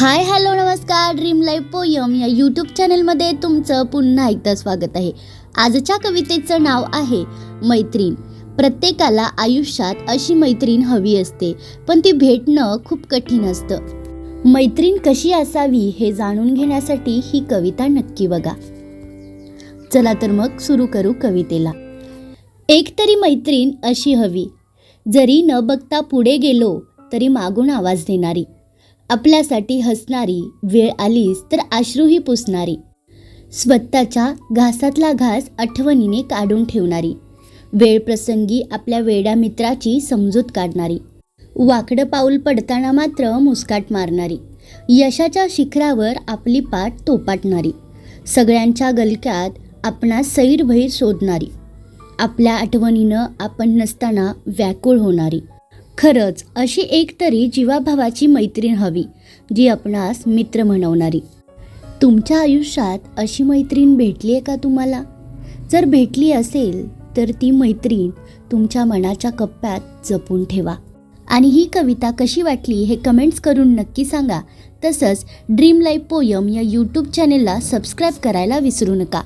हाय hello नमस्कार. Dream life poem या YouTube चॅनलमध्ये तुमचं पुन्हा एकदा स्वागत आहे. आजच्या कवितेचं नाव आहे मैत्रीण. प्रत्येकाला आयुष्यात अशी मैत्रीण हवी असते पण ती भेटणं खूप कठीण असतं. मैत्रीण कशी असावी हे जाणून घेण्यासाठी ही कविता नक्की बघा. चला तर मग सुरू करू कवितेला. एक तरी मैत्रीण अशी हवी जरी न बघता पुढे गेलो तरी मागून आवाज देणारी. आपल्यासाठी हसणारी वेळ आलीस तर अश्रूही पुसणारी. स्वतःच्या घासातला घास आठवणीने काढून ठेवणारी. वेळप्रसंगी आपल्या वेड्या मित्राची समजूत काढणारी. वाकडं पाऊल पडताना मात्र मुस्काट मारणारी. यशाच्या शिखरावर आपली पाठ तोपाटणारी. सगळ्यांच्या गलक्यात आपणास सैरभैर शोधणारी. आपल्या आठवणीनं आपण नसताना व्याकुळ होणारी. खरंच अशी एक तरी जीवाभावाची मैत्रीण हवी जी आपणास मित्र म्हणवणारी. तुमच्या आयुष्यात अशी मैत्रीण भेटली आहे का तुम्हाला? जर भेटली असेल तर ती मैत्रीण तुमच्या मनाच्या कप्प्यात जपून ठेवा. आणि ही कविता कशी वाटली हे कमेंट्स करून नक्की सांगा. तसंच ड्रीम लाईफ पोयम या यूट्यूब चॅनेलला सबस्क्राईब करायला विसरू नका.